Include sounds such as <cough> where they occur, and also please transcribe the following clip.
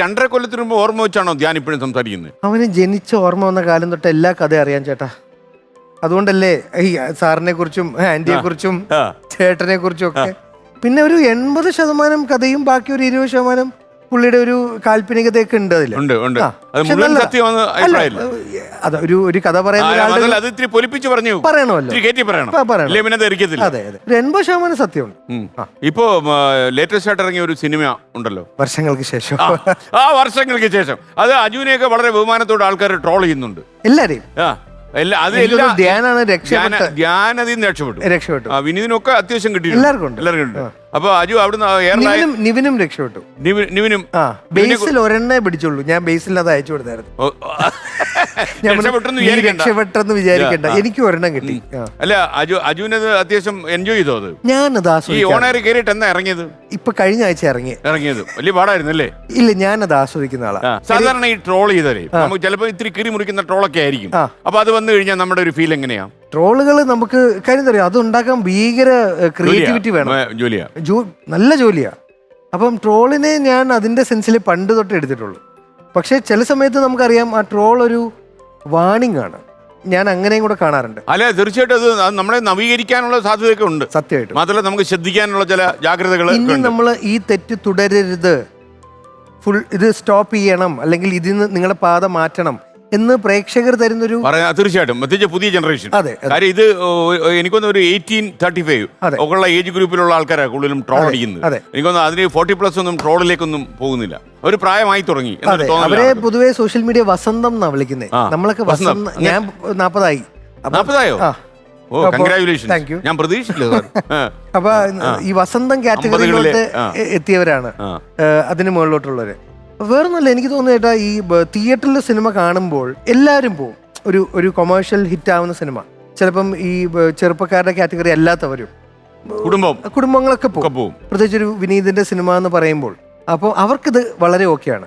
രണ്ടര കൊല്ലത്തിന് മുമ്പ് ഓർമ്മ വെച്ചാണോ ധ്യാൻ ഇപ്പോഴും സംസാരിക്കുന്നത്? അവന് ജനിച്ച ഓർമ്മ വന്ന കാലം തൊട്ട് എല്ലാ കഥ അറിയാം ചേട്ടാ. അതുകൊണ്ടല്ലേ ഈ സാറിനെ കുറിച്ചും ആന്റിയെ കുറിച്ചും ചേട്ടനെ കുറിച്ചും ഒക്കെ. പിന്നെ ഒരു എൺപത് ശതമാനം കഥയും ബാക്കി ഒരു ഇരുപത് ശതമാനം പുള്ളിയുടെ ഒരു കാൽപ്പനികതയൊക്കെ ഉണ്ട് അതിൽ ഉണ്ട് ഉണ്ട്. ആ. അത് പക്ഷെ മുഴുവൻ നല്ലതാ. സത്യമാണെന്ന് അല്ല, അഭിപ്രായമില്ല. ഒരു ഒരു കഥ ആ, പറയുന്ന ഒരാളുടെ അതല്ല, അത് ഇത്തിരി പൊലിപ്പിച്ച് പറഞ്ഞു. പറയണമല്ലോ. ഇത്തിരി കയറ്റി പറയണം. ആ, പറയണം. ഇല്ലേ പിന്നെ അത് അതെ അതെ. ഒരു എൺപത് ശതമാനം സത്യമുണ്ട്. ഉം. ഇപ്പോ ലേറ്റസ്റ്റ് ആയിട്ട് ഇറങ്ങിയ ഒരു സിനിമ ഉണ്ടല്ലോ. വർഷങ്ങൾക്ക് ശേഷം. ആ, ആ വർഷങ്ങൾക്ക് ശേഷം. അത് അജുവിനെയൊക്കെ വളരെ ബഹുമാനത്തോടെ ആൾക്കാർ ട്രോൾ ചെയ്യുന്നുണ്ട്. എല്ലാരെയും? ആ. എല്ലാ അത് എല്ലാ ധ്യാനാണ് രക്ഷപ്പെട്ട ധ്യാന- ധ്യാനതിൽ നിന്ന് രക്ഷപ്പെട്ടു. രക്ഷപ്പെട്ടു. ആ വിനീതിനൊക്കെ അത്യാവശ്യം കിട്ടി എല്ലാവർക്കും ഉണ്ട്. എല്ലാവർക്കും ഉണ്ട്. അപ്പൊ അജു അവിടുന്ന് എയർലൈൻ നിവിനും നിവിനും രക്ഷപ്പെട്ടു. നിവിനും ആ ബേസിൽ ഒരെണ്ണേ പിടിച്ചുള്ളൂ. ഞാൻ ബേസിൽ അത് അയച്ചു കൊടുത്തായിരുന്നു. ഓ, <laughs> ഞാൻ രക്ഷപ്പെട്ടെന്ന് വിചാരിക്കണ്ട. എനിക്ക് ഒരെണ്ണം കിട്ടി. അല്ല അജു അജുവിനത് അത്യാവശ്യം എൻജോയ് ചെയ്തോ അത്? ഞാനത് ഈ ഓണറി കയറിയിട്ട് എന്നാ ഇറങ്ങിയത്? ഇപ്പൊ കഴിഞ്ഞ ആഴ്ച ഇറങ്ങി. ഇറങ്ങിയത്. വലിയ പാടായിരുന്നു അല്ലേ? ഇല്ല ഞാനത് ആസ്വദിക്കുന്ന ആളാ. സാധാരണ ഈ ട്രോൾ ചെയ്താലേ നമുക്ക് ചിലപ്പോൾ ഇത്തിരി കിറി മുറിക്കുന്ന ട്രോളൊക്കെ ആയിരിക്കും. അപ്പൊ അത് വന്നു കഴിഞ്ഞാൽ നമ്മുടെ ഒരു ഫീൽ എങ്ങനെയാ? ട്രോളുകൾ നമുക്ക് കാര്യം തരാം അത് ഉണ്ടാക്കാൻ ഭീകര ക്രിയേറ്റിവിറ്റി വേണം. ജോലിയാ. നല്ല ജോലിയാ. അപ്പം ട്രോളിനെ ഞാൻ അതിന്റെ സെൻസിൽ പണ്ട് തൊട്ട് എടുത്തിട്ടുള്ളൂ. പക്ഷെ ചില സമയത്ത് നമുക്കറിയാം ആ ട്രോൾ ഒരു വാണിംഗ് ആണ് ഞാൻ അങ്ങനെയും കൂടെ കാണാറുണ്ട്. അല്ല തീർച്ചയായിട്ടും അത് നമ്മളെ നവീകരിക്കാനുള്ള സാധ്യതയൊക്കെ ഉണ്ട്. സത്യമായിട്ടും. മാത്രമല്ല നമുക്ക് ശ്രദ്ധിക്കാനുള്ള ചില ജാഗ്രതകൾ ഇനി നമ്മൾ ഈ തെറ്റ് തുടരരുത്. ഫുൾ ഇത് സ്റ്റോപ്പ് ചെയ്യണം. അല്ലെങ്കിൽ ഇതിൽ നിന്ന് നിങ്ങളുടെ പാത മാറ്റണം. എന്ന് പ്രേക്ഷകർ തരുന്നൊരു പറയാ തീർച്ചയായിട്ടും പ്രത്യേകിച്ച് പുതിയ ജനറേഷൻ അതെ, അതെ. കാര്യം ഇത് എനിക്കൊന്നും ഒരു എയ്റ്റീൻ തേർട്ടി ഫൈവ് അതെ. ഒക്കെയുള്ള ഏജ് ഗ്രൂപ്പിലുള്ള ആൾക്കാരാണ് കൂടുതലും ട്രോൾ അതെ, അടിക്കുന്നത് അതെ. എനിക്കൊന്ന് അതിന് ഫോർട്ടി പ്ലസ് ഒന്നും ട്രോളിലേക്കൊന്നും പോകുന്നില്ല ഒരു പ്രായമായി തുടങ്ങി എന്നൊരു അതെ തോന്നലാണ് അവരെ പൊതുവെ സോഷ്യൽ മീഡിയ വസന്തം എന്നാ വിളിക്കുന്നത് ആ, നമ്മളൊക്കെ വസന്തം. വസന്തം ഞാൻ നാപ്പതായി അപ്പൊ- ആ. ഓ അപ്പൊ- കൺഗ്രാചുലേഷൻ Thank you. ഞാൻ പ്രതീക്ഷിച്ചില്ല സാർ <laughs> ആ. അപ്പൊ ഈ വസന്തം കാറ്റഗറിയിലോട്ട് അമ്പതുകളിലെ, ആ. എ- എത്തിയവരാണ് ആ. ഏഹ് അതിന് മുകളിലോട്ടുള്ളവര് വേറൊന്നുമല്ല എനിക്ക് തോന്നുന്നേട്ടാ ഈ തിയേറ്ററിൽ സിനിമ കാണുമ്പോൾ എല്ലാവരും പോവും. ഒരു ഒരു കൊമേഴ്ഷ്യൽ ഹിറ്റ് ആവുന്ന സിനിമ ചിലപ്പം ഈ ചെറുപ്പക്കാരുടെ കാറ്റഗറി അല്ലാത്തവരും. കുടുംബം. കുടുംബങ്ങളൊക്കെ പോകും പോവും. പ്രത്യേകിച്ച് ഒരു വിനീതിന്റെ സിനിമ എന്ന് പറയുമ്പോൾ. അപ്പോൾ അവർക്കിത് വളരെ ഓക്കെയാണ്